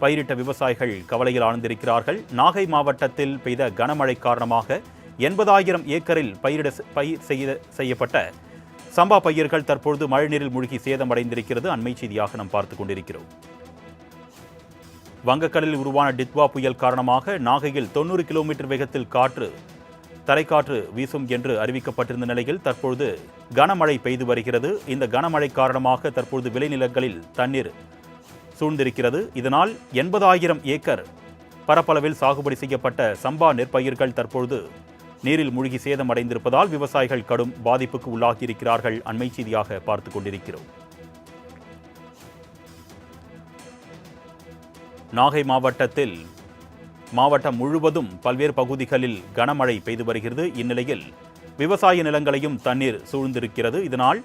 பயிரிட்ட விவசாயிகள் கவலையில் ஆழ்ந்திருக்கிறார்கள். நாகை மாவட்டத்தில் பெய்த கனமழை காரணமாக எண்பதாயிரம் ஏக்கரில் பயிரிட பயிர் செய்ய செய்யப்பட்ட சம்பா பயிர்கள் தற்பொழுது மழைநீரில் மூழ்கி சேதமடைந்திருக்கிறது. அண்மை செய்தியாக நாம் பார்த்துக் கொண்டிருக்கிறோம். வங்கக்கடலில் உருவான டித்வா புயல் காரணமாக நாகையில் தொண்ணூறு கிலோமீட்டர் வேகத்தில் காற்று தரைக்காற்று வீசும் என்று அறிவிக்கப்பட்டிருந்த நிலையில் தற்பொழுது கனமழை பெய்து வருகிறது. இந்த கனமழை காரணமாக தற்பொழுது விளைநிலங்களில் தண்ணீர் சூழ்ந்திருக்கிறது. இதனால் எண்பதாயிரம் ஏக்கர் பரப்பளவில் சாகுபடி செய்யப்பட்ட சம்பா நெற்பயிர்கள் தற்பொழுது நீரில் மூழ்கி சேதமடைந்திருப்பதால் விவசாயிகள் கடும் பாதிப்புக்கு உள்ளாகியிருக்கிறார்கள். அண்மை செய்தியாக பார்த்துக் கொண்டிருக்கிறோம். நாகை மாவட்டத்தில் மாவட்டம் முழுவதும் பல்வேறு பகுதிகளில் கனமழை பெய்து வருகிறது. இந்நிலையில் விவசாய நிலங்களையும் தண்ணீர் சூழ்ந்திருக்கிறது. இதனால்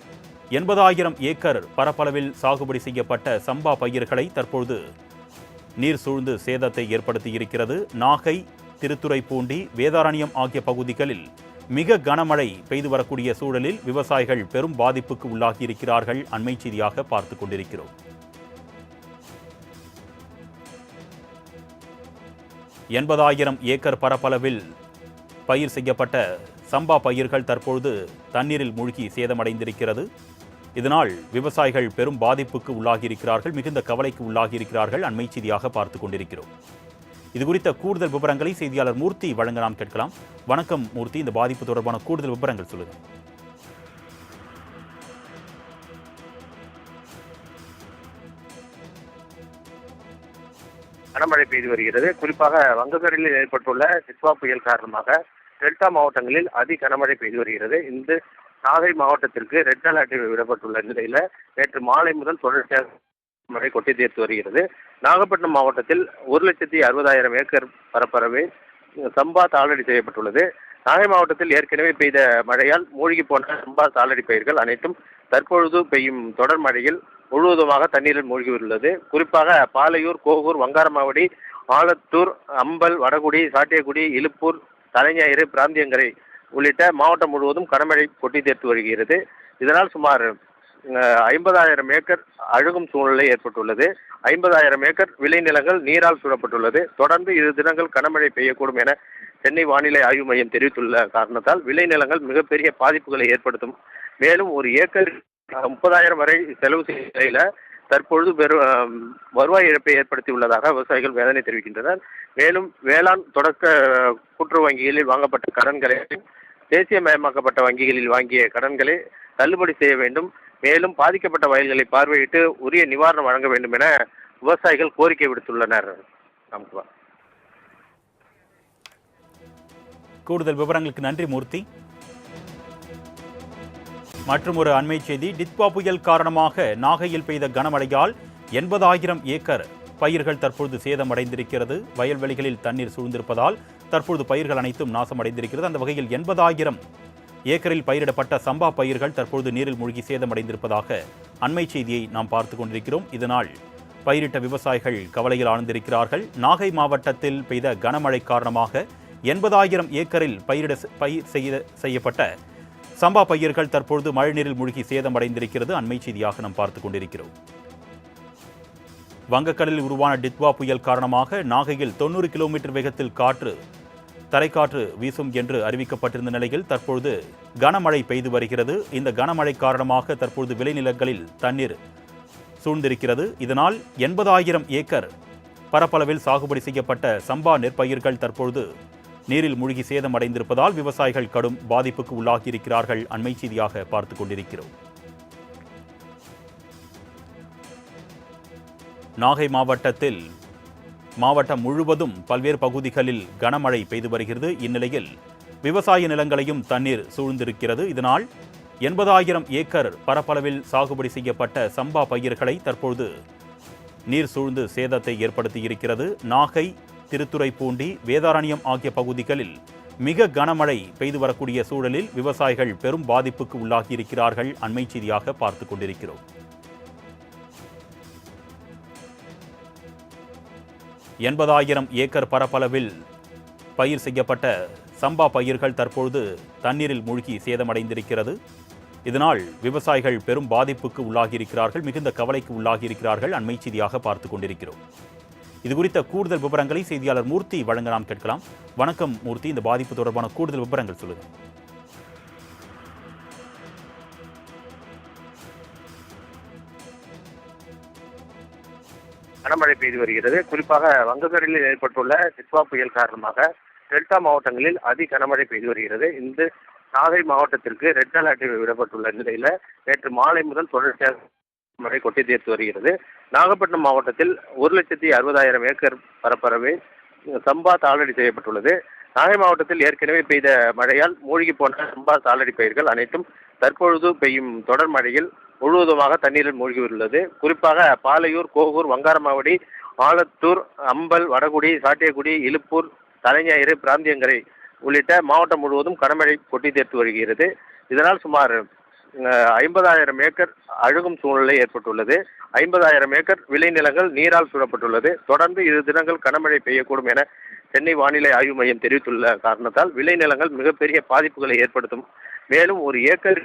எண்பதாயிரம் ஏக்கர் பரப்பளவில் சாகுபடி செய்யப்பட்ட சம்பா பயிர்களை தற்பொழுது நீர் சூழ்ந்து சேதத்தை ஏற்படுத்தியிருக்கிறது. நாகை திருத்துறைப்பூண்டி வேதாரண்யம் ஆகிய பகுதிகளில் மிக கனமழை பெய்து வரக்கூடிய சூழலில் விவசாயிகள் பெரும் பாதிப்புக்கு உள்ளாகியிருக்கிறார்கள். அண்மை செய்தியாக பார்த்துக் கொண்டிருக்கிறோம். எண்பதாயிரம் ஏக்கர் பரப்பளவில் பயிர் செய்யப்பட்ட சம்பா பயிர்கள் தற்பொழுது தண்ணீரில் மூழ்கி சேதமடைந்திருக்கிறது. இதனால் விவசாயிகள் பெரும் பாதிப்புக்கு உள்ளாகியிருக்கிறார்கள் மிகுந்த கவலைக்கு உள்ளாகியிருக்கிறார்கள் அண்மை செய்தியாக பார்த்துக் கொண்டிருக்கிறோம். இது குறித்த கூடுதல் விவரங்களை செய்தியாளர் மூர்த்தி வழங்க நாம் கேட்கலாம். வணக்கம் மூர்த்தி இந்த பாதிப்பு தொடர்பான கூடுதல் விவரங்கள் சொல்லுங்கள் கனமழை பெய்து வருகிறது. குறிப்பாக வங்கக்கடலில் ஏற்பட்டுள்ள சித்வா புயல் காரணமாக டெல்டா மாவட்டங்களில் அதி கனமழை பெய்து வருகிறது. இந்த நாகை மாவட்டத்திற்கு ரெட் அலர்ட் விடப்பட்டுள்ள நிலையில நேற்று மாலை முதல் தொடர்ச்சியாக மழை கொட்டி தீர்த்து வருகிறது. நாகப்பட்டினம் மாவட்டத்தில் ஒரு லட்சத்தி அறுபதாயிரம் ஏக்கர் பரப்பரவை சம்பா தாளடி செய்யப்பட்டுள்ளது. நாகை மாவட்டத்தில் ஏற்கனவே பெய்த மழையால் மூழ்கி போன சம்பா தாளடி பயிர்கள் அனைத்தும் தற்பொழுது பெய்யும் தொடர் மழையில் முழுவதுமாக தண்ணீரில் மூழ்கி உள்ளது குறிப்பாக பாலையூர் கோகூர் வங்காரமாவடி ஆலத்தூர் அம்பல் வடகுடி சாட்டியகுடி இலுப்பூர் தலைஞாயிறு பிராந்தியங்கரை உள்ளிட்ட மாவட்டம் முழுவதும் கனமழை கொட்டி தீர்த்து வருகிறது. இதனால் சுமார் ஐம்பதாயிரம் ஏக்கர் அழுகும் சூழ்நிலை ஏற்பட்டுள்ளது. ஐம்பதாயிரம் ஏக்கர் விளைநிலங்கள் நீரால் சூழப்பட்டுள்ளது. தொடர்ந்து இரு தினங்கள் கனமழை பெய்யக்கூடும் என சென்னை வானிலை ஆய்வு மையம் தெரிவித்துள்ள காரணத்தால் விளைநிலங்கள் மிகப்பெரிய பாதிப்புகளை ஏற்படுத்தும். மேலும் ஒரு ஏக்கர் முப்பதாயிரம் வரை செலவு செய்யும் நிலையில தற்பொழுது பெரும் வருவாய் இழப்பை ஏற்படுத்தி உள்ளதாக விவசாயிகள் வேதனை தெரிவிக்கின்றனர். மேலும் வேளாண் தொடக்க கூட்டுறவு வங்கிகளில் வாங்கப்பட்ட கடன்களை தேசியமயமாக்கப்பட்ட வங்கிகளில் வாங்கிய கடன்களை தள்ளுபடி செய்ய வேண்டும். மேலும் பாதிக்கப்பட்ட வயல்களை பார்வையிட்டு உரிய நிவாரணம் வழங்க வேண்டும் என விவசாயிகள் கோரிக்கை விடுத்துள்ளனர். கூடுதல் விவரங்களுக்கு நன்றி மூர்த்தி. மற்றும் ஒரு அண்மை செய்தி டித்வா புயல் காரணமாக நாகையில் பெய்த கனமழையால் எண்பதாயிரம் ஏக்கர் பயிர்கள் தற்பொழுது சேதமடைந்திருக்கிறது. வயல்வெளிகளில் தண்ணீர் சூழ்ந்திருப்பதால் தற்பொழுது பயிர்கள் அனைத்தும் நாசமடைந்திருக்கிறது. அந்த வகையில் எண்பதாயிரம் ஏக்கரில் பயிரிடப்பட்ட சம்பா பயிர்கள் தற்பொழுது நீரில் மூழ்கி சேதமடைந்திருப்பதாக அண்மை செய்தியை நாம் பார்த்து கொண்டிருக்கிறோம். இதனால் பயிரிட்ட விவசாயிகள் கவலையில் ஆழ்ந்திருக்கிறார்கள். நாகை மாவட்டத்தில் பெய்த கனமழை காரணமாக எண்பதாயிரம் ஏக்கரில் பயிரிட பயிர் செய்ய செய்யப்பட்ட சம்பா பயிர்கள் தற்பொழுது மழைநீரில் மூழ்கி சேதமடைந்திருக்கிறது. அண்மை செய்தியாக நாம் பார்த்துக் கொண்டிருக்கிறோம். வங்கக்கடலில் உருவான டித்வா புயல் காரணமாக நாகையில் தொண்ணூறு கிலோமீட்டர் வேகத்தில் காற்று தரைக்காற்று வீசும் என்று அறிவிக்கப்பட்டிருந்த நிலையில் தற்பொழுது கனமழை பெய்து வருகிறது. இந்த கனமழை காரணமாக தற்பொழுது விளைநிலங்களில் தண்ணீர் சூழ்ந்திருக்கிறது. இதனால் எண்பதாயிரம் ஏக்கர் பரப்பளவில் சாகுபடி செய்யப்பட்ட சம்பா நெற்பயிர்கள் தற்பொழுது நீரில் மூழ்கி சேதமடைந்திருப்பதால் விவசாயிகள் கடும் பாதிப்புக்கு உள்ளாகியிருக்கிறார்கள். அண்மை செய்தியாக பார்த்துக் கொண்டிருக்கிறோம். நாகை மாவட்டத்தில் மாவட்டம் முழுவதும் பல்வேறு பகுதிகளில் கனமழை பெய்து வருகிறது. இந்நிலையில் விவசாய நிலங்களையும் தண்ணீர் சூழ்ந்திருக்கிறது. இதனால் எண்பதாயிரம் ஏக்கர் பரப்பளவில் சாகுபடி செய்யப்பட்ட சம்பா பயிர்களை தற்பொழுது நீர் சூழ்ந்து சேதத்தை ஏற்படுத்தியிருக்கிறது. நாகை திருத்துறைப்பூண்டி வேதாரண்யம் ஆகிய பகுதிகளில் மிக கனமழை பெய்து வரக்கூடிய சூழலில் விவசாயிகள் பெரும் பாதிப்புக்கு உள்ளாகியிருக்கிறார்கள் அண்மை செய்தியாக பார்த்து கொண்டிருக்கிறோம். எண்பதாயிரம் ஏக்கர் பரப்பளவில் பயிர் செய்யப்பட்ட சம்பா பயிர்கள் தற்பொழுது தண்ணீரில் மூழ்கி சேதமடைந்திருக்கிறது. இதனால் விவசாயிகள் பெரும் பாதிப்புக்கு உள்ளாகியிருக்கிறார்கள் மிகுந்த கவலைக்கு உள்ளாகியிருக்கிறார்கள் அண்மை செய்தியாக பார்த்து கொண்டிருக்கிறோம். இது குறித்த கூடுதல் விவரங்களை செய்தியாளர் மூர்த்தி வழங்க நாம் கேட்கலாம். வணக்கம் மூர்த்தி இந்த பாதிப்பு தொடர்பான கூடுதல் விவரங்கள் சொல்லுங்க. கனமழை பெய்து வருகிறது. குறிப்பாக வங்கக்கடலில் ஏற்பட்டுள்ள சித்வா புயல் காரணமாக டெல்டா மாவட்டங்களில் அதி கனமழை பெய்து வருகிறது. இந்த நாகை மாவட்டத்திற்கு ரெட் அலர்ட் விடப்பட்டுள்ள நிலையில நேற்று மாலை முதல் தொடர்ச்சியாக மழை கொட்டி தீர்த்து வருகிறது. நாகப்பட்டினம் மாவட்டத்தில் ஒரு லட்சத்தி அறுபதாயிரம் ஏக்கர் பரப்பரவை சம்பா தாளடி செய்யப்பட்டுள்ளது. நாகை மாவட்டத்தில் ஏற்கனவே பெய்த மழையால் மூழ்கி போன சம்பா தாளடி பயிர்கள் அனைத்தும் தற்பொழுது பெய்யும் தொடர் மழையில் முழுவதுமாக தண்ணீரில் மூழ்கி உள்ளது குறிப்பாக பாலையூர் கோகூர் வங்காரமாவடி ஆலத்தூர் அம்பல் வடகுடி சாட்டியகுடி இலுப்பூர் தலைஞாயிறு பிராந்தியங்கரை உள்ளிட்ட மாவட்டம் முழுவதும் கனமழை கொட்டி தீர்த்து வருகிறது. இதனால் சுமார் ஐம்பதாயிரம் ஏக்கர் அழுகும் சூழ்நிலை ஏற்பட்டுள்ளது. ஐம்பதாயிரம் ஏக்கர் விளைநிலங்கள் நீரால் சூழப்பட்டுள்ளது. தொடர்ந்து இரு தினங்கள் கனமழை பெய்யக்கூடும் என சென்னை வானிலை ஆய்வு மையம் தெரிவித்துள்ள காரணத்தால் விளைநிலங்கள் மிகப்பெரிய பாதிப்புகளை ஏற்படுத்தும். மேலும் ஒரு ஏக்கர்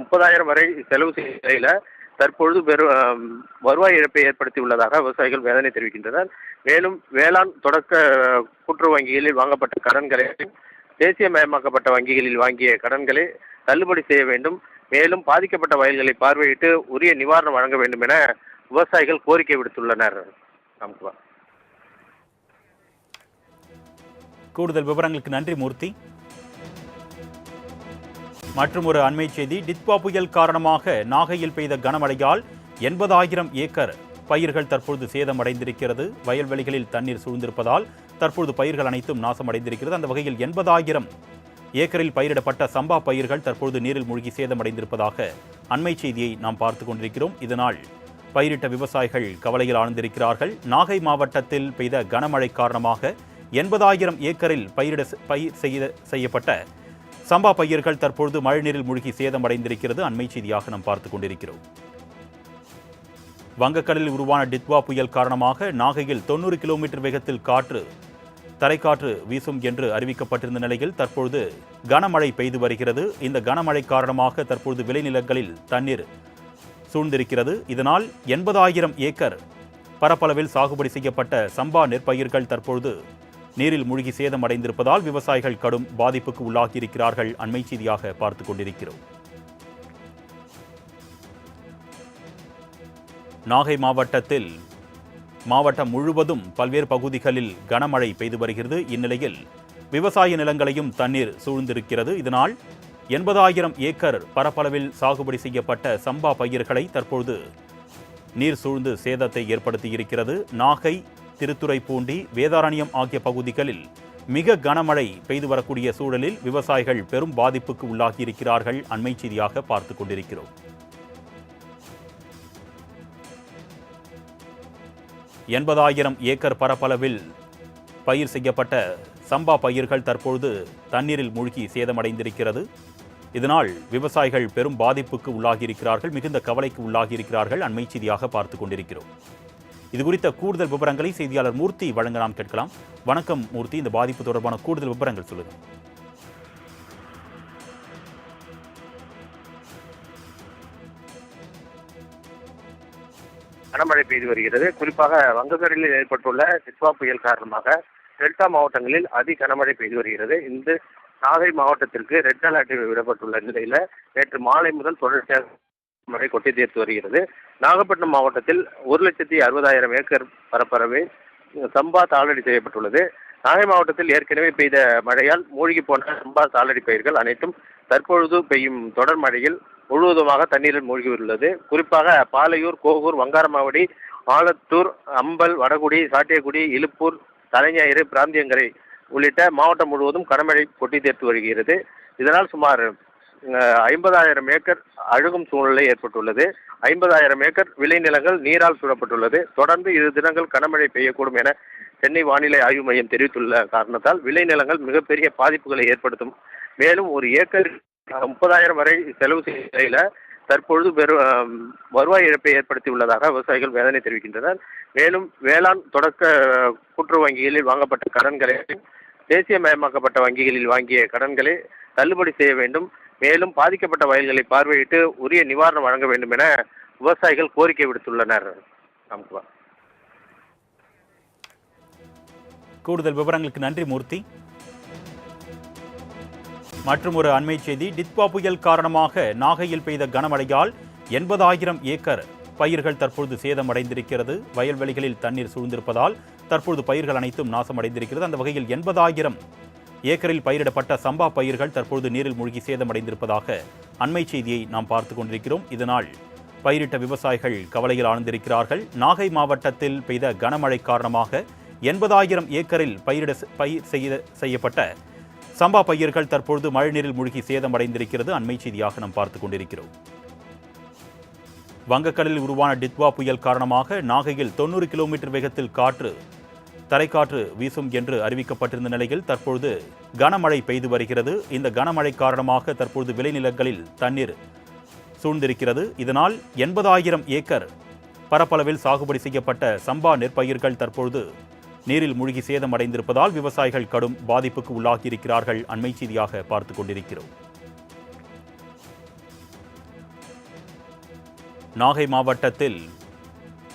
முப்பதாயிரம் வரை செலவு செய்யும் நிலையில தற்பொழுது பெரு வருவாய் இழப்பை ஏற்படுத்தியுள்ளதாக விவசாயிகள் வேதனை தெரிவிக்கின்றனர். மேலும் வேளாண் தொடக்க கூட்டுறவு வங்கிகளில் வாங்கப்பட்ட கடன்களை தேசியமயமாக்கப்பட்ட வங்கிகளில் வாங்கிய கடன்களை தள்ளுபடி செய்ய வேண்டும். மேலும் பாதிக்கப்பட்ட வயல்களை பார்வையிட்டு உரிய நிவாரணம் வழங்க வேண்டும் என விவசாயிகள் கோரிக்கை விடுத்துள்ளனர். கூடுதல் விவரங்களுக்கு நன்றி மூர்த்தி. மற்றும் ஒரு அண்மை செய்தி டித்வா புயல் காரணமாக நாகையில் பெய்த கனமழையால் எண்பதாயிரம் ஏக்கர் பயிர்கள் தற்பொழுது சேதமடைந்திருக்கிறது. வயல்வெளிகளில் தண்ணீர் சூழ்ந்திருப்பதால் தற்பொழுது பயிர்கள் அனைத்தும் நாசமடைந்திருக்கிறது. அந்த வகையில் எண்பதாயிரம் ஏக்கரில் பயிரிடப்பட்ட சம்பா பயிர்கள் தற்பொழுது நீரில் மூழ்கி சேதமடைந்திருப்பதாக அண்மை செய்தியை நாம் பார்த்து கொண்டிருக்கிறோம். இதனால் பயிரிட்ட விவசாயிகள் கவலையில் ஆழ்ந்திருக்கிறார்கள். நாகை மாவட்டத்தில் பெய்த கனமழை காரணமாக எண்பதாயிரம் ஏக்கரில் பயிரிட பயிர் செய்த செய்யப்பட்ட சம்பா பயிர்கள் தற்பொழுது மழைநீரில் மூழ்கி சேதமடைந்திருக்கிறது. அண்மை செய்தியாக நாம் பார்த்து கொண்டிருக்கிறோம். வங்கக்கடலில் உருவான டித்வா புயல் காரணமாக நாகையில் தொண்ணூறு கிலோமீட்டர் வேகத்தில் காற்று தரைக்காற்று வீசும் என்று அறிவிக்கப்பட்டிருந்த நிலையில் தற்பொழுது கனமழை பெய்து வருகிறது. இந்த கனமழை காரணமாக தற்பொழுது விளைநிலங்களில் தண்ணீர் சூழ்ந்திருக்கிறது. இதனால் எண்பதாயிரம் ஏக்கர் பரப்பளவில் சாகுபடி செய்யப்பட்ட சம்பா நெற்பயிர்கள் தற்பொழுது நீரில் மூழ்கி சேதமடைந்திருப்பதால் விவசாயிகள் கடும் பாதிப்புக்கு உள்ளாகியிருக்கிறார்கள். அண்மை செய்தியாக பார்த்து கொண்டிருக்கிறோம். நாகை மாவட்டத்தில் மாவட்டம் முழுவதும் பல்வேறு பகுதிகளில் கனமழை பெய்து வருகிறது. இந்நிலையில் விவசாய நிலங்களையும் தண்ணீர் சூழ்ந்திருக்கிறது. இதனால் எண்பதாயிரம் ஏக்கர் பரப்பளவில் சாகுபடி செய்யப்பட்ட சம்பா பயிர்களை தற்பொழுது நீர் சூழ்ந்து சேதத்தை ஏற்படுத்தியிருக்கிறது. நாகை திருத்துறைப்பூண்டி வேதாரண்யம் ஆகிய பகுதிகளில் மிக கனமழை பெய்து வரக்கூடிய சூழலில் விவசாயிகள் பெரும் பாதிப்புக்கு உள்ளாகியிருக்கிறார்கள். அண்மை செய்தியாக பார்த்து கொண்டிருக்கிறோம். எண்பதாயிரம் ஏக்கர் பரப்பளவில் பயிர் செய்யப்பட்ட சம்பா பயிர்கள் தற்பொழுது தண்ணீரில் மூழ்கி சேதமடைந்திருக்கிறது. இதனால் விவசாயிகள் பெரும் பாதிப்புக்கு உள்ளாகியிருக்கிறார்கள் மிகுந்த கவலைக்கு உள்ளாகியிருக்கிறார்கள் அண்மை செய்தியாக பார்த்து கொண்டிருக்கிறோம். இது குறித்த கூடுதல் விவரங்களை செய்தியாளர் மூர்த்தி வழங்க நாம் கேட்கலாம். வணக்கம் மூர்த்தி இந்த பாதிப்பு தொடர்பான கூடுதல் விவரங்கள் சொல்லுங்கள் கனமழை பெய்து வருகிறது. குறிப்பாக வங்கக்கடலில் ஏற்பட்டுள்ள சித்வா புயல் காரணமாக டெல்டா மாவட்டங்களில் அதி கனமழை பெய்து வருகிறது. இந்த நாகை மாவட்டத்திற்கு ரெட் அலர்ட் விடப்பட்டுள்ள நிலையில நேற்று மாலை முதல் தொடர்ச்சியாக மழை கொட்டி தீர்த்து வருகிறது. நாகப்பட்டினம் மாவட்டத்தில் ஒரு லட்சத்தி அறுபதாயிரம் ஏக்கர் பரப்பரவு சம்பா தாளடி செய்யப்பட்டுள்ளது. நாகை மாவட்டத்தில் ஏற்கனவே பெய்த மழையால் மூழ்கி போன சம்பா தாளடி பயிர்கள் அனைத்தும் தற்பொழுது பெய்யும் தொடர் மழையில் முழுவதுமாக தண்ணீரில் மூழ்கியுள்ளது. குறிப்பாக பாலையூர் கோகூர் வங்காரமாவடி ஆலத்தூர் அம்பல் வடகுடி சாட்டியகுடி இலுப்பூர் தலைஞாயிறு பிராந்தியங்கரை உள்ளிட்ட மாவட்டம் முழுவதும் கனமழை கொட்டி தேர்த்து வருகிறது. இதனால் சுமார் ஐம்பதாயிரம் ஏக்கர் அழுகும் சூழ்நிலை ஏற்பட்டுள்ளது. ஐம்பதாயிரம் ஏக்கர் விளைநிலங்கள் நீரால் சூழப்பட்டுள்ளது. தொடர்ந்து இரு தினங்கள் கனமழை பெய்யக்கூடும் என சென்னை வானிலை ஆய்வு மையம் தெரிவித்துள்ள காரணத்தால் விளைநிலங்கள் மிகப்பெரிய பாதிப்புகளை ஏற்படுத்தும் மேலும் ஒரு ஏக்கர் முப்பதாயிரம் வரை செலவு செய்யும் நிலையில தற்பொழுது பெரு வருவாய் இழப்பை ஏற்படுத்தியுள்ளதாக விவசாயிகள் வேதனை தெரிவிக்கின்றனர். மேலும் வேளாண் தொடக்க கூட்டுறவு வங்கிகளில் வாங்கப்பட்ட கடன்களை தேசியமயமாக்கப்பட்ட வங்கிகளில் வாங்கிய கடன்களை தள்ளுபடி செய்ய வேண்டும். மேலும் பாதிக்கப்பட்ட வயல்களை பார்வையிட்டு உரிய நிவாரணம் வழங்க வேண்டும் என விவசாயிகள் கோரிக்கை விடுத்துள்ளனர். கூடுதல் விவரங்களுக்கு நன்றி மூர்த்தி. மற்றும் ஒரு அண்மை செய்தி டித்வா புயல் காரணமாக நாகையில் பெய்த கனமழையால் எண்பதாயிரம் ஏக்கர் பயிர்கள் தற்பொழுது சேதமடைந்திருக்கிறது. வயல்வெளிகளில் தண்ணீர் சூழ்ந்திருப்பதால் தற்பொழுது பயிர்கள் அனைத்தும் நாசமடைந்திருக்கிறது. அந்த வகையில் எண்பதாயிரம் ஏக்கரில் பயிரிடப்பட்ட சம்பா பயிர்கள் தற்பொழுது நீரில் மூழ்கி சேதமடைந்திருப்பதாக அண்மை செய்தியை நாம் பார்த்து கொண்டிருக்கிறோம். இதனால் பயிரிட்ட விவசாயிகள் கவலையில் ஆழ்ந்திருக்கிறார்கள். நாகை மாவட்டத்தில் பெய்த கனமழை காரணமாக எண்பதாயிரம் ஏக்கரில் பயிரிட பயிர் செய்ய செய்யப்பட்ட சம்பா பயிர்கள் தற்பொழுது மழைநீரில் மூழ்கி சேதமடைந்திருக்கிறது. அண்மை செய்தியாக நாம் பார்த்து கொண்டிருக்கிறோம். வங்கக்கடலில் உருவான டித்வா புயல் காரணமாக நாகையில் தொண்ணூறு கிலோமீட்டர் வேகத்தில் காற்று தரைக்காற்று வீசும் என்று அறிவிக்கப்பட்டிருந்த நிலையில் தற்பொழுது கனமழை பெய்து வருகிறது. இந்த கனமழை காரணமாக தற்பொழுது விளைநிலங்களில் தண்ணீர் சூழ்ந்திருக்கிறது. இதனால் எண்பதாயிரம் ஏக்கர் பரப்பளவில் சாகுபடி செய்யப்பட்ட சம்பா நெற்பயிர்கள் தற்பொழுது நீரில் மூழ்கி சேதமடைந்திருப்பதால் விவசாயிகள் கடும் பாதிப்புக்கு உள்ளாகியிருக்கிறார்கள். அண்மை செய்தியாக பார்த்து கொண்டிருக்கிறோம். நாகை மாவட்டத்தில்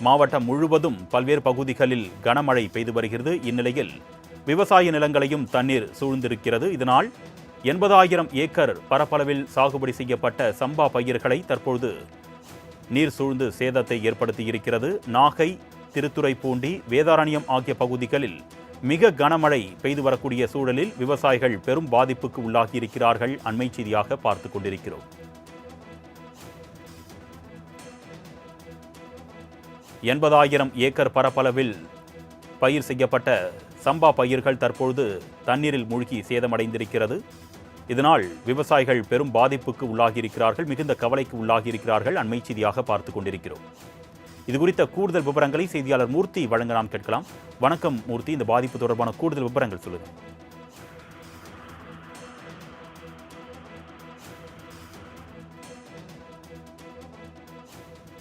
மாவட்டம் முழுவதும் பல்வேறு பகுதிகளில் கனமழை பெய்து வருகிறது. இந்நிலையில் விவசாய நிலங்களையும் தண்ணீர் சூழ்ந்திருக்கிறது. இதனால் எண்பதாயிரம் ஏக்கர் பரப்பளவில் சாகுபடி செய்யப்பட்ட சம்பா பயிர்களை தற்பொழுது நீர் சூழ்ந்து சேதத்தை ஏற்படுத்தியிருக்கிறது. நாகை திருத்துறைப்பூண்டி வேதாரண்யம் ஆகிய பகுதிகளில் மிக கனமழை பெய்து வரக்கூடிய சூழலில் விவசாயிகள் பெரும் பாதிப்புக்கு உள்ளாகியிருக்கிறார்கள் அண்மை செய்தியாக பார்த்து கொண்டிருக்கிறோம். எண்பதாயிரம் ஏக்கர் பரப்பளவில் பயிர் செய்யப்பட்ட சம்பா பயிர்கள் தற்பொழுது தண்ணீரில் மூழ்கி சேதமடைந்திருக்கிறது. இதனால் விவசாயிகள் பெரும் பாதிப்புக்கு உள்ளாகியிருக்கிறார்கள் மிகுந்த கவலைக்கு உள்ளாகியிருக்கிறார்கள் அண்மை செய்தியாக பார்த்து கொண்டிருக்கிறோம். இது குறித்த கூடுதல் விவரங்களை செய்தியாளர் மூர்த்தி வழங்க நாம் கேட்கலாம். வணக்கம் மூர்த்தி இந்த பாதிப்பு தொடர்பான கூடுதல் விவரங்கள் சொல்லுங்கள்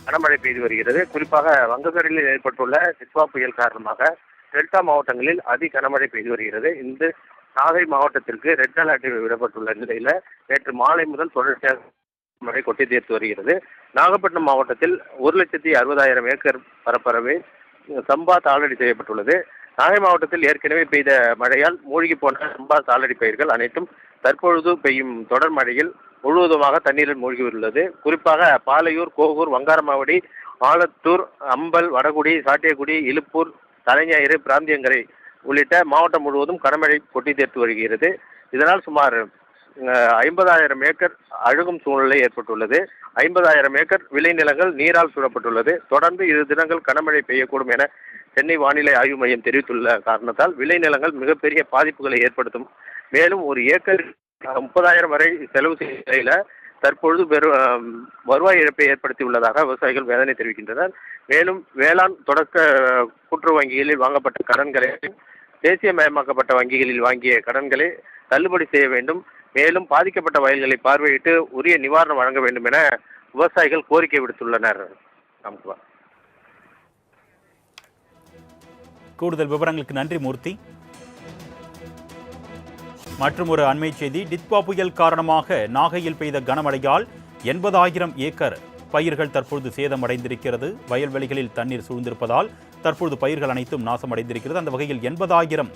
கனமழை பெய்து வருகிறது. குறிப்பாக வங்கக்கடலில் ஏற்பட்டுள்ள சித்வா புயல் காரணமாக டெல்டா மாவட்டங்களில் அதி கனமழை பெய்து வருகிறது. இந்த நாகை மாவட்டத்திற்கு ரெட் அலர்ட் விடப்பட்டுள்ள நிலையில நேற்று மாலை முதல் தொடர்ச்சியாக மழை கொட்டி தீர்த்து வருகிறது. நாகப்பட்டினம் மாவட்டத்தில் ஒரு லட்சத்தி அறுபதாயிரம் ஏக்கர் பரப்பளவில் சம்பா தாளடி செய்யப்பட்டுள்ளது. நாகை மாவட்டத்தில் ஏற்கனவே பெய்த மழையால் மூழ்கி போன சம்பா தாளடி பயிர்கள் அனைத்தும் தற்பொழுது பெய்யும் தொடர் மழையில் முழுவதுமாக தண்ணீரில் மூழ்கி உள்ளது குறிப்பாக பாலையூர் கோகூர் வங்காரமாவடி ஆலத்தூர் அம்பல் வடகுடி சாட்டியகுடி இலுப்பூர் தலைஞாயிறு பிராந்தியங்கரை உள்ளிட்ட மாவட்டம் முழுவதும் கனமழை கொட்டி தீர்த்து வருகிறது. இதனால் சுமார் ஐம்பதாயிரம் ஏக்கர் அழுகும் சூழ்நிலை ஏற்பட்டுள்ளது. ஐம்பதாயிரம் ஏக்கர் விளைநிலங்கள் நீரால் சூழப்பட்டுள்ளது. தொடர்ந்து இரு தினங்கள் கனமழை பெய்யக்கூடும் என சென்னை வானிலை ஆய்வு மையம் தெரிவித்துள்ள காரணத்தால் விளைநிலங்கள் மிகப்பெரிய பாதிப்புகளை ஏற்படுத்தும். மேலும் ஒரு ஏக்கர் முப்பதாயிரம் வரை செலவு செய்யும் நிலையில தற்பொழுது பெரு வருவாய் இழப்பை ஏற்படுத்தி உள்ளதாக விவசாயிகள் வேதனை தெரிவிக்கின்றனர். மேலும் வேளாண் தொடக்க கூட்டுறவு வங்கிகளில் வாங்கப்பட்ட கடன்களை தேசியமயமாக்கப்பட்ட வங்கிகளில் வாங்கிய கடன்களை தள்ளுபடி செய்ய வேண்டும். மேலும் பாதிக்கப்பட்ட வயல்களை பார்வையிட்டு உரிய நிவாரணம் வழங்க வேண்டும் என விவசாயிகள் கோரிக்கை விடுத்துள்ளனர். கூடுதல் விவரங்களுக்கு நன்றி மூர்த்தி. மற்றும் ஒரு அண்மை செய்தி டித்வா புயல் காரணமாக நாகையில் பெய்த கனமழையால் எண்பதாயிரம் ஏக்கர் பயிர்கள் தற்பொழுது சேதமடைந்திருக்கிறது. வயல்வெளிகளில் தண்ணீர் சூழ்ந்திருப்பதால் தற்பொழுது பயிர்கள் அனைத்தும் நாசமடைந்திருக்கிறது. அந்த வகையில் எண்பதாயிரம்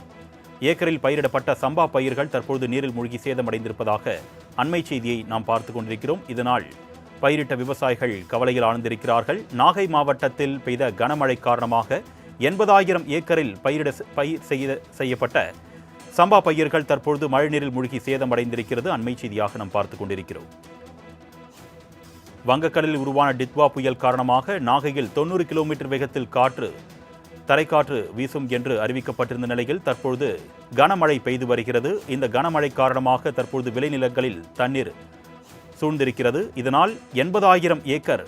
ஏக்கரில் பயிரிடப்பட்ட சம்பா பயிர்கள் தற்பொழுது நீரில் மூழ்கி சேதமடைந்திருப்பதாக அண்மை செய்தியை நாம் பார்த்து கொண்டிருக்கிறோம். இதனால் பயிரிட்ட விவசாயிகள் கவலையில் ஆழ்ந்திருக்கிறார்கள். நாகை மாவட்டத்தில் பெய்த கனமழை காரணமாக எண்பதாயிரம் ஏக்கரில் பயிரிட பயிர் செய்ய செய்யப்பட்ட சம்பா பயிர்கள் தற்பொழுது மழைநீரில் மூழ்கி சேதமடைந்திருக்கிறது. அண்மை செய்தியாக நாம் பார்த்து கொண்டிருக்கிறோம். வங்கக்கடலில் உருவான டித்வா புயல் காரணமாக நாகையில் தொண்ணூறு கிலோமீட்டர் வேகத்தில் காற்று தரைக்காற்று வீசும் என்று அறிவிக்கப்பட்டிருந்த நிலையில் தற்பொழுது கனமழை பெய்து வருகிறது. இந்த கனமழை காரணமாக தற்பொழுது விளைநிலங்களில் தண்ணீர் சூழ்ந்திருக்கிறது. இதனால் எண்பதாயிரம் ஏக்கர்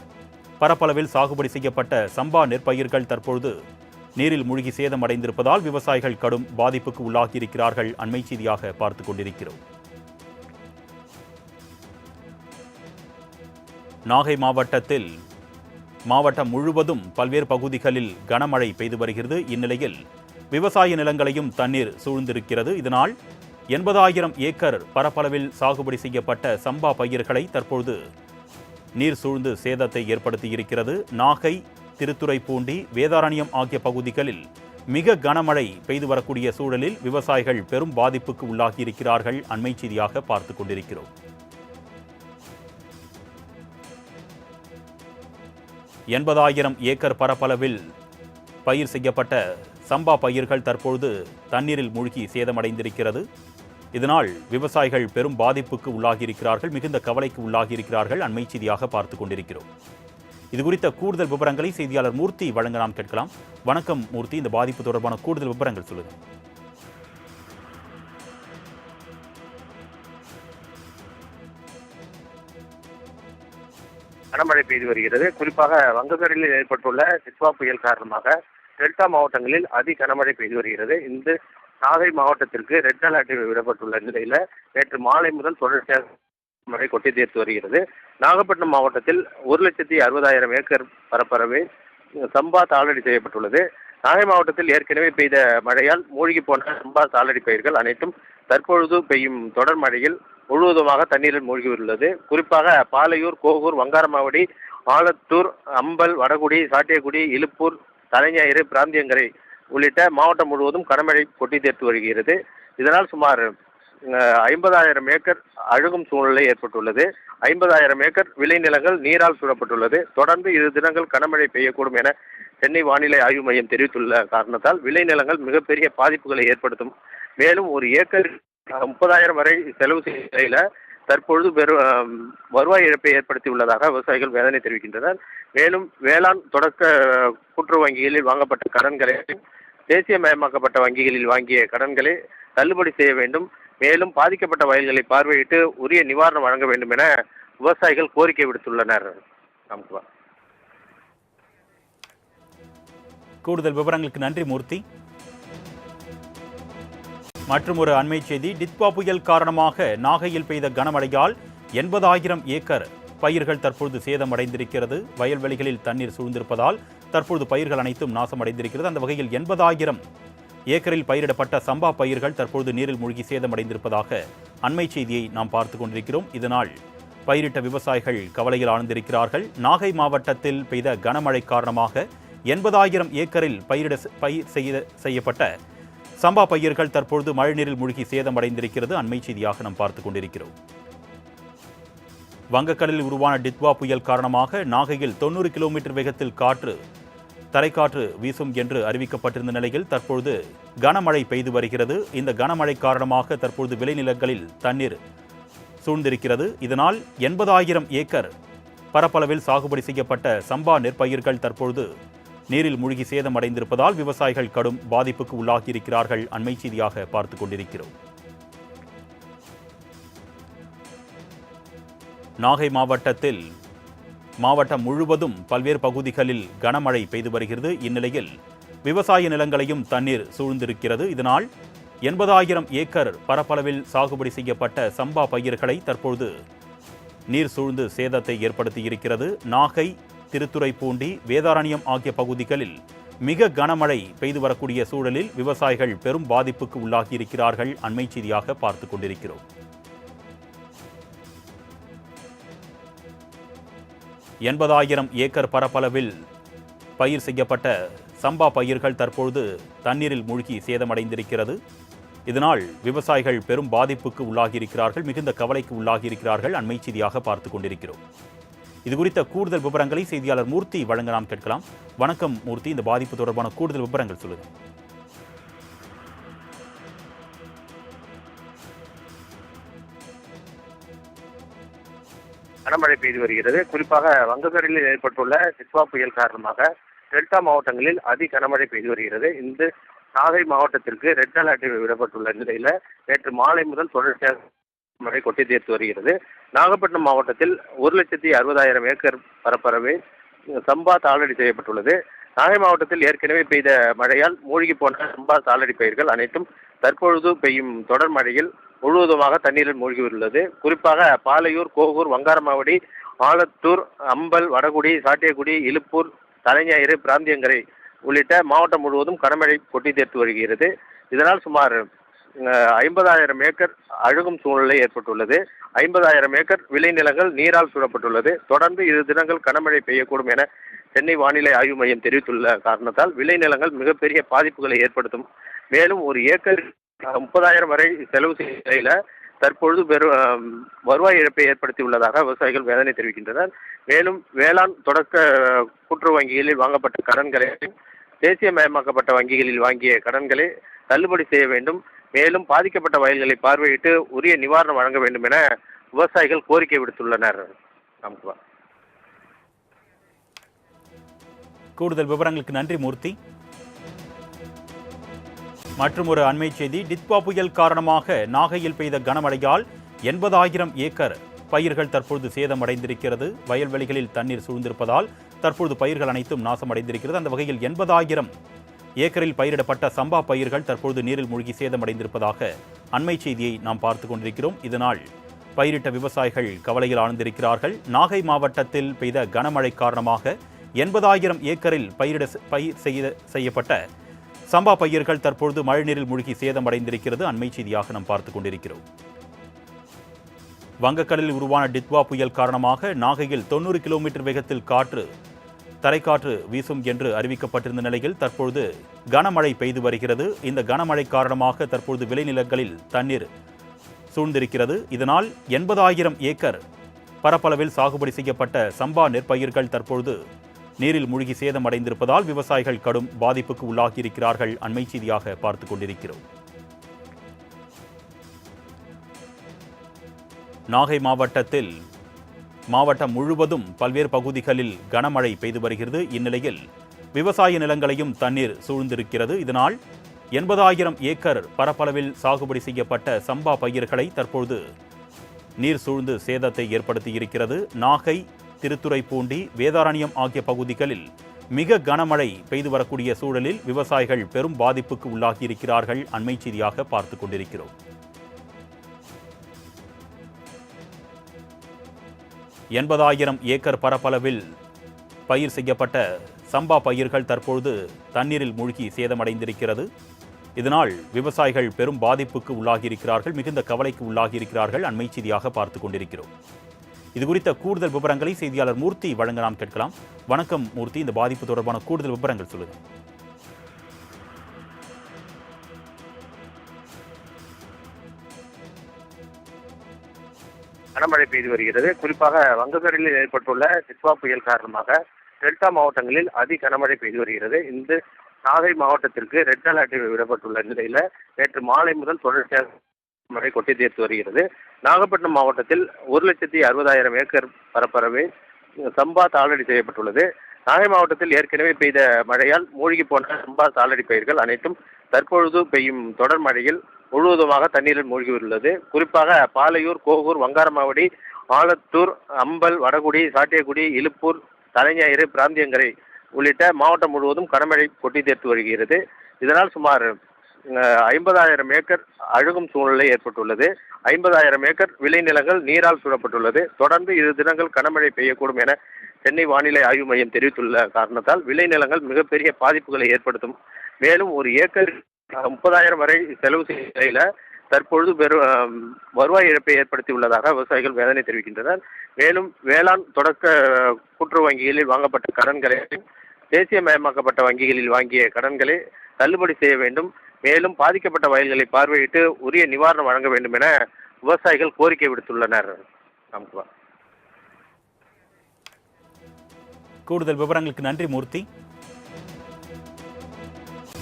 பரப்பளவில் சாகுபடி செய்யப்பட்ட சம்பா நெற்பயிர்கள் தற்பொழுது நீரில் மூழ்கி சேதமடைந்திருப்பதால் விவசாயிகள் கடும் பாதிப்புக்கு உள்ளாகியிருக்கிறார்கள். அண்மை செய்தியாக பார்த்து கொண்டிருக்கிறோம். நாகை மாவட்டத்தில் மாவட்டம் முழுவதும் பல்வேறு பகுதிகளில் கனமழை பெய்து வருகிறது. இந்நிலையில் விவசாய நிலங்களையும் தண்ணீர் சூழ்ந்திருக்கிறது. இதனால் எண்பதாயிரம் ஏக்கர் பரப்பளவில் சாகுபடி செய்யப்பட்ட சம்பா பயிர்களை தற்பொழுது நீர் சூழ்ந்து சேதத்தை ஏற்படுத்தியிருக்கிறது. நாகை திருத்துறைப்பூண்டி வேதாரண்யம் ஆகிய பகுதிகளில் மிக கனமழை பெய்து வரக்கூடிய சூழலில் விவசாயிகள் பெரும் பாதிப்புக்கு உள்ளாகி இருக்கிறார்கள் அண்மை செய்தியாக பார்த்துக் கொண்டிருக்கிறோம். எண்பதாயிரம் ஏக்கர் பரப்பளவில் பயிர் செய்யப்பட்ட சம்பா பயிர்கள் தற்பொழுது தண்ணீரில் மூழ்கி சேதமடைந்திருக்கிறது. இதனால் விவசாயிகள் பெரும் பாதிப்புக்கு உள்ளாகியிருக்கிறார்கள் மிகுந்த கவலைக்கு உள்ளாகியிருக்கிறார்கள் அண்மை செய்தியாக பார்த்து கொண்டிருக்கிறோம். இது குறித்த கூடுதல் விவரங்களை செய்தியாளர் மூர்த்தி வழங்க நாம் கேட்கலாம். வணக்கம் மூர்த்தி இந்த பாதிப்பு தொடர்பான கூடுதல் விவரங்கள் சொல்லுங்கள். கனமழை பெய்து வருகிறது. குறிப்பாக வங்கக்கடலில் ஏற்பட்டுள்ள சித்வா புயல் காரணமாக டெல்டா மாவட்டங்களில் அதி கனமழை பெய்து வருகிறது. இந்த நாகை மாவட்டத்திற்கு ரெட் அலர்ட் விடப்பட்டுள்ள நிலையில நேற்று மாலை முதல் தொடர்ச்சியாக மழை கொட்டி தீர்த்து வருகிறது. நாகப்பட்டினம் மாவட்டத்தில் ஒரு லட்சத்தி அறுபதாயிரம் ஏக்கர் பரப்பரவு சம்பா தாளடி செய்யப்பட்டுள்ளது. நாகை மாவட்டத்தில் ஏற்கனவே பெய்த மழையால் மூழ்கி போன சம்பா தாளடி பயிர்கள் அனைத்தும் தற்பொழுது பெய்யும் தொடர் மழையில் முழுவதுமாக தண்ணீரில் மூழ்கியுள்ளது. குறிப்பாக பாலையூர் கோகூர் வங்காரமாவடி ஆலத்தூர் அம்பல் வடகுடி சாட்டியகுடி இலுப்பூர் தலைஞாயிறு பிராந்தியங்கரை உள்ளிட்ட மாவட்டம் முழுவதும் கனமழை கொட்டி தீர்த்து வருகிறது. இதனால் சுமார் ஐம்பதாயிரம் ஏக்கர் அழுகும் சூழ்நிலை ஏற்பட்டுள்ளது. ஐம்பதாயிரம் ஏக்கர் விளைநிலங்கள் நீரால் சூழப்பட்டுள்ளது. தொடர்ந்து இரு தினங்கள் கனமழை பெய்யக்கூடும் என சென்னை வானிலை ஆய்வு மையம் தெரிவித்துள்ள காரணத்தால் விளைநிலங்கள் மிகப்பெரிய பாதிப்புகளை ஏற்படுத்தும். மேலும் ஒரு ஏக்கர் முப்பதாயிரம் வரை செலவு செய்யும் நிலையில தற்பொழுது பெரும் வருவாய் இழப்பை ஏற்படுத்தியுள்ளதாக விவசாயிகள் வேதனை தெரிவிக்கின்றனர். மேலும் வேளாண் தொடக்க கூட்டுறவு வங்கிகளில் வாங்கப்பட்ட கடன்களை தேசியமயமாக்கப்பட்ட வங்கிகளில் வாங்கிய கடன்களை தள்ளுபடி செய்ய வேண்டும். மேலும் பாதிக்கப்பட்ட வயல்களை பார்வையிட்டு உரிய நிவாரணம் வழங்க வேண்டும் என விவசாயிகள் கோரிக்கை விடுத்துள்ளனர். ராம்குமார் கூடுதல் விவரங்களுக்கு நன்றி மூர்த்தி. மற்றும் ஒரு அண்மை செய்தி டித்வா புயல் காரணமாக நாகையில் பெய்த கனமழையால் எண்பதாயிரம் ஏக்கர் பயிர்கள் தற்பொழுது சேதமடைந்திருக்கிறது. வயல்வெளிகளில் தண்ணீர் சூழ்ந்திருப்பதால் தற்பொழுது பயிர்கள் அனைத்தும் நாசமடைந்திருக்கிறது. அந்த வகையில் எண்பதாயிரம் ஏக்கரில் பயிரிடப்பட்ட சம்பா பயிர்கள் தற்பொழுது நீரில் மூழ்கி சேதமடைந்திருப்பதாக அண்மை செய்தியை நாம் பார்த்து கொண்டிருக்கிறோம். இதனால் பயிரிட்ட விவசாயிகள் கவலையில் ஆழ்ந்திருக்கிறார்கள். நாகை மாவட்டத்தில் பெய்த கனமழை காரணமாக எண்பதாயிரம் ஏக்கரில் பயிரிட பயிர் செய்யப்பட்ட சம்பா பயிர்கள் தற்பொழுது மழைநீரில் மூழ்கி சேதமடைந்திருக்கிறது. அண்மை செய்தியாக நாம் பார்த்து கொண்டிருக்கிறோம். வங்கக்கடலில் உருவான டித்வா புயல் காரணமாக நாகையில் தொண்ணூறு கிலோமீட்டர் வேகத்தில் காற்று தரைக்காற்று வீசும் என்று அறிவிக்கப்பட்டிருந்த நிலையில் தற்பொழுது கனமழை பெய்து வருகிறது. இந்த கனமழை காரணமாக தற்பொழுது விளைநிலங்களில் தண்ணீர் சூழ்ந்திருக்கிறது. இதனால் எண்பதாயிரம் ஏக்கர் பரப்பளவில் சாகுபடி செய்யப்பட்ட சம்பா நெற்பயிர்கள் தற்பொழுது நீரில் மூழ்கி சேதமடைந்திருப்பதால் விவசாயிகள் கடும் பாதிப்புக்கு உள்ளாகியிருக்கிறார்கள். அண்மை செய்தியாக பார்த்து கொண்டிருக்கிறோம். நாகை மாவட்டத்தில் மாவட்டம் முழுவதும் பல்வேறு பகுதிகளில் கனமழை பெய்து வருகிறது. இந்நிலையில் விவசாய நிலங்களையும் தண்ணீர் சூழ்ந்திருக்கிறது. இதனால் எண்பதாயிரம் ஏக்கர் பரப்பளவில் சாகுபடி செய்யப்பட்ட சம்பா பயிர்களை தற்பொழுது நீர் சூழ்ந்து சேதத்தை ஏற்படுத்தியிருக்கிறது. நாகை திருத்துறைப்பூண்டி வேதாரண்யம் ஆகிய பகுதிகளில் மிக கனமழை பெய்து வரக்கூடிய சூழலில் விவசாயிகள் பெரும் பாதிப்புக்கு உள்ளாகியிருக்கிறார்கள் அண்மை செய்தியாக பார்த்து கொண்டிருக்கிறோம். எண்பதாயிரம் ஏக்கர் பரப்பளவில் பயிர் செய்யப்பட்ட சம்பா பயிர்கள் தற்பொழுது தண்ணீரில் மூழ்கி சேதமடைந்திருக்கிறது. இதனால் விவசாயிகள் பெரும் பாதிப்புக்கு உள்ளாகியிருக்கிறார்கள் மிகுந்த கவலைக்கு உள்ளாகியிருக்கிறார்கள் அண்மை செய்தியாக பார்த்து கொண்டிருக்கிறோம். இது குறித்த கூடுதல் விவரங்களை செய்தியாளர் மூர்த்தி வழங்க நாம் கேட்கலாம். வணக்கம் மூர்த்தி இந்த பாதிப்பு தொடர்பான கூடுதல் விவரங்கள் சொல்லுங்கள் கனமழை பெய்து வருகிறது. குறிப்பாக வங்கக்கடலில் ஏற்பட்டுள்ள சித்வா புயல் காரணமாக டெல்டா மாவட்டங்களில் அதி கனமழை பெய்து வருகிறது. இந்த நாகை மாவட்டத்திற்கு ரெட் அலர்ட் விடப்பட்டுள்ள நிலையில நேற்று மாலை முதல் தொடர்ச்சியாக மழை கொட்டி தீர்த்து வருகிறது. நாகப்பட்டினம் மாவட்டத்தில் ஒரு லட்சத்தி அறுபதாயிரம் ஏக்கர் பரப்பரவை சம்பா தாளடி செய்யப்பட்டுள்ளது. நாகை மாவட்டத்தில் ஏற்கனவே பெய்த மழையால் மூழ்கி போன சம்பா தாளடி பயிர்கள் அனைத்தும் தற்பொழுது பெய்யும் தொடர் மழையில் முழுவதுமாக தண்ணீரில் மூழ்கியுள்ளது. குறிப்பாக பாலையூர் கோகூர் வங்காரமாவடி ஆலத்தூர் அம்பல் வடகுடி சாட்டியகுடி இலுப்பூர் தலைஞாயிறு பிராந்தியங்கரை உள்ளிட்ட மாவட்டம் முழுவதும் கனமழை கொட்டி தீர்த்து வருகிறது. இதனால் சுமார் ஐம்பதாயிரம் ஏக்கர் அழுகும் சூழ்நிலை ஏற்பட்டுள்ளது. ஐம்பதாயிரம் ஏக்கர் விளைநிலங்கள் நீரால் சூழப்பட்டுள்ளது. தொடர்ந்து இரு தினங்கள் கனமழை பெய்யக்கூடும் என சென்னை வானிலை ஆய்வு மையம் தெரிவித்துள்ள காரணத்தால் விளைநிலங்கள் மிகப்பெரிய பாதிப்புகளை ஏற்படுத்தும். மேலும் ஒரு ஏக்கர் முப்பதாயிரம் வரை செலவு செய்யும் நிலையில தற்பொழுது பெரு வருவாய் இழப்பை ஏற்படுத்தியுள்ளதாக விவசாயிகள் வேதனை தெரிவிக்கின்றனர். மேலும் வேளாண் தொடக்க கூட்டுறவு வங்கிகளில் வாங்கப்பட்ட கடன்களை தேசியமயமாக்கப்பட்ட வங்கிகளில் வாங்கிய கடன்களை தள்ளுபடி செய்ய வேண்டும். மேலும் பாதிக்கப்பட்ட வயல்களை பார்வையிட்டு உரிய நிவாரணம் வழங்க வேண்டும் என விவசாயிகள் கோரிக்கை விடுத்துள்ளனர். கூடுதல் விவரங்களுக்கு நன்றி மூர்த்தி. மற்றும் ஒரு அண்மை செய்தி டித்வா புயல் காரணமாக நாகையில் பெய்த கனமழையால் எண்பதாயிரம் ஏக்கர் பயிர்கள் தற்பொழுது சேதமடைந்திருக்கிறது. வயல்வெளிகளில் தண்ணீர் சூழ்ந்திருப்பதால் தற்பொழுது பயிர்கள் அனைத்தும் நாசமடைந்திருக்கிறது. அந்த வகையில் எண்பதாயிரம் ஏக்கரில் பயிரிடப்பட்ட சம்பா பயிர்கள் தற்பொழுது நீரில் மூழ்கி சேதமடைந்திருப்பதாக அண்மை செய்தியை நாம் பார்த்து கொண்டிருக்கிறோம். இதனால் பயிரிட்ட விவசாயிகள் கவலையில் ஆழ்ந்திருக்கிறார்கள். நாகை மாவட்டத்தில் பெய்த கனமழை காரணமாக எண்பதாயிரம் ஏக்கரில் பயிரிட பயிர் செய்ய செய்யப்பட்ட சம்பா பயிர்கள் தற்பொழுது மழைநீரில் மூழ்கி சேதமடைந்திருக்கிறது. அண்மை செய்தியாக நாம் பார்த்து கொண்டிருக்கிறோம். வங்கக்கடலில் உருவான டித்வா புயல் காரணமாக நாகையில் தொண்ணூறு கிலோமீட்டர் வேகத்தில் காற்று தரைக்காற்று வீசும் என்று அறிவிக்கப்பட்டிருந்த நிலையில் தற்பொழுது கனமழை பெய்து வருகிறது. இந்த கனமழை காரணமாக தற்பொழுது விளைநிலங்களில் தண்ணீர் சூழ்ந்திருக்கிறது. இதனால் எண்பதாயிரம் ஏக்கர் பரப்பளவில் சாகுபடி செய்யப்பட்ட சம்பா நெற்பயிர்கள் தற்பொழுது நீரில் மூழ்கி சேதமடைந்திருப்பதால் விவசாயிகள் கடும் பாதிப்புக்கு உள்ளாகியிருக்கிறார்கள். அண்மை செய்தியாக பார்த்து கொண்டிருக்கிறோம். நாகை மாவட்டத்தில் மாவட்டம் முழுவதும் பல்வேறு பகுதிகளில் கனமழை பெய்து வருகிறது. இந்நிலையில் விவசாய நிலங்களையும் தண்ணீர் சூழ்ந்திருக்கிறது. இதனால் எண்பதாயிரம் ஏக்கர் பரப்பளவில் சாகுபடி செய்யப்பட்ட சம்பா பயிர்களை தற்பொழுது நீர் சூழ்ந்து சேதத்தை ஏற்படுத்தியிருக்கிறது. நாகை திருத்துறைப்பூண்டி வேதாரண்யம் ஆகிய பகுதிகளில் மிக கனமழை பெய்து வரக்கூடிய சூழலில் விவசாயிகள் பெரும் பாதிப்புக்கு உள்ளாகியிருக்கிறார்கள். அண்மை செய்தியாக பார்த்து கொண்டிருக்கிறோம். எண்பதாயிரம் ஏக்கர் பரப்பளவில் பயிர் செய்யப்பட்ட சம்பா பயிர்கள் தற்பொழுது தண்ணீரில் மூழ்கி சேதமடைந்திருக்கிறது. இதனால் விவசாயிகள் பெரும் பாதிப்புக்கு உள்ளாகியிருக்கிறார்கள் மிகுந்த கவலைக்கு உள்ளாகியிருக்கிறார்கள் அண்மை செய்தியாக பார்த்து கொண்டிருக்கிறோம். இது குறித்த கூடுதல் விவரங்களை செய்தியாளர் மூர்த்தி வழங்க நாம் கேட்கலாம். வணக்கம் மூர்த்தி இந்த பாதிப்பு தொடர்பான கூடுதல் விவரங்கள் சொல்லுங்கள். கனமழை பெய்து வருகிறது. குறிப்பாக வங்கக்கடலில் ஏற்பட்டுள்ள டித்வா புயல் காரணமாக டெல்டா மாவட்டங்களில் அதி கனமழை பெய்து வருகிறது. இந்த நாகை மாவட்டத்திற்கு ரெட் அலர்ட் விடப்பட்டுள்ள நிலையில நேற்று மாலை முதல் தொடர்ச்சியாக மழை கொட்டி தீர்த்து வருகிறது. நாகப்பட்டினம் மாவட்டத்தில் ஒரு லட்சத்தி அறுபதாயிரம் ஏக்கர் பரப்பரவை சம்பா தாளடி செய்யப்பட்டுள்ளது. நாகை மாவட்டத்தில் ஏற்கனவே பெய்த மழையால் மூழ்கி போன சம்பா சாலடி பயிர்கள் அனைத்தும் தற்பொழுது பெய்யும் தொடர் மழையில் முழுவதுமாக தண்ணீரில் மூழ்கியுள்ளது. குறிப்பாக பாலையூர் கோகூர் வங்காரமாவடி ஆலத்தூர் அம்பல் வடகுடி சாட்டியகுடி இலுப்பூர் தலைஞாயிறு பிராந்தியங்கரை உள்ளிட்ட மாவட்டம் முழுவதும் கனமழை கொட்டி தீர்த்து வருகிறது. இதனால் சுமார் ஐம்பதாயிரம் ஏக்கர் அழுகும் சூழ்நிலை ஏற்பட்டுள்ளது. ஐம்பதாயிரம் ஏக்கர் விளைநிலங்கள் நீரால் சூழப்பட்டுள்ளது. தொடர்ந்து இரு தினங்கள் கனமழை பெய்யக்கூடும் என சென்னை வானிலை ஆய்வு மையம் தெரிவித்துள்ள காரணத்தால் விளைநிலங்கள் மிகப்பெரிய பாதிப்புகளை ஏற்படுத்தும். மேலும் ஒரு ஏக்கர் முப்பதாயிரம் வரை செலவு செய்யும் நிலையில தற்பொழுது பெரு வருவாய் இழப்பை ஏற்படுத்தியுள்ளதாக விவசாயிகள் வேதனை தெரிவிக்கின்றனர். மேலும் வேளாண் தொடக்க கூட்டுறவு வங்கிகளில் வாங்கப்பட்ட கடன்களை தேசியமயமாக்கப்பட்ட வங்கிகளில் வாங்கிய கடன்களை தள்ளுபடி செய்ய வேண்டும். மேலும் பாதிக்கப்பட்ட வயல்களை பார்வையிட்டு உரிய நிவாரணம் வழங்க வேண்டும் என விவசாயிகள் கோரிக்கை விடுத்துள்ளனர். ராம்குமார். கூடுதல் விவரங்களுக்கு நன்றி மூர்த்தி.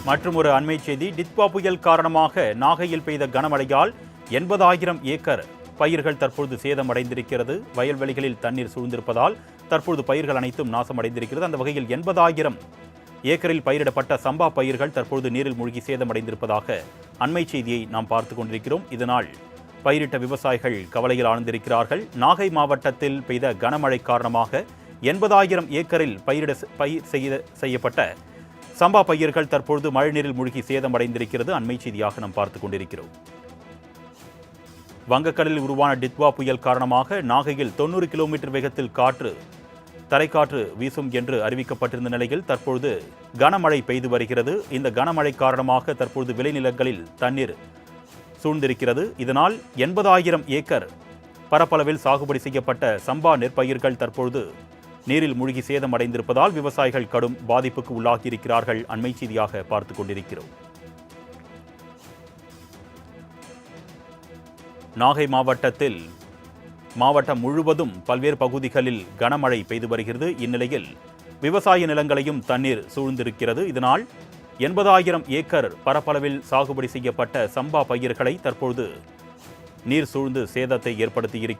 மற்றும் ஒரு அண்மை செய்தி டிட்பா புயல் காரணமாக நாகையில் பெய்த கனமழையால் எண்பதாயிரம் ஏக்கர் பயிர்கள் தற்பொழுது சேதமடைந்திருக்கிறது. வயல்வெளிகளில் தண்ணீர் சூழ்ந்திருப்பதால் தற்பொழுது பயிர்கள் அனைத்தும் நாசமடைந்திருக்கிறது. அந்த வகையில் எண்பதாயிரம் ஏக்கரில் பயிரிடப்பட்ட சம்பா பயிர்கள் தற்பொழுது நீரில் மூழ்கி சேதமடைந்திருப்பதாக அண்மை செய்தியை நாம் பார்த்து கொண்டிருக்கிறோம். இதனால் பயிரிட்ட விவசாயிகள் கவலையில் ஆழ்ந்திருக்கிறார்கள். நாகை மாவட்டத்தில் பெய்த கனமழை காரணமாக எண்பதாயிரம் ஏக்கரில் பயிரிட பயிர் செய்ய செய்யப்பட்ட சம்பா பயிர்கள் தற்பொழுது மழைநீரில் மூழ்கி சேதமடைந்திருக்கிறது. அண்மை செய்தியாக நாம் பார்த்து கொண்டிருக்கிறோம். வங்கக்கடலில் உருவான டித்வா புயல் காரணமாக நாகையில் தொண்ணூறு கிலோமீட்டர் வேகத்தில் காற்று தரைக்காற்று வீசும் என்று அறிவிக்கப்பட்டிருந்த நிலையில் தற்பொழுது கனமழை பெய்து வருகிறது. இந்த கனமழை காரணமாக தற்பொழுது விளைநிலங்களில் தண்ணீர் சூழ்ந்திருக்கிறது. இதனால் எண்பதாயிரம் ஏக்கர் பரப்பளவில் சாகுபடி செய்யப்பட்ட சம்பா நெற்பயிர்கள் தற்பொழுது நீரில் மூழ்கி சேதமடைந்திருப்பதால் விவசாயிகள் கடும் பாதிப்புக்கு உள்ளாகியிருக்கிறார்கள். அண்மை செய்தியாக பார்த்துக் கொண்டிருக்கிறோம். நாகை மாவட்டத்தில் மாவட்டம் முழுவதும் பல்வேறு பகுதிகளில் கனமழை பெய்து வருகிறது. இந்நிலையில் விவசாய நிலங்களையும் தண்ணீர் சூழ்ந்திருக்கிறது. இதனால் எண்பதாயிரம் ஏக்கர் பரப்பளவில் சாகுபடி செய்யப்பட்ட சம்பா பயிர்களை தற்பொழுது நீர் சூழ்ந்து சேதத்தை ஏற்படுத்தியிருக்கிறது.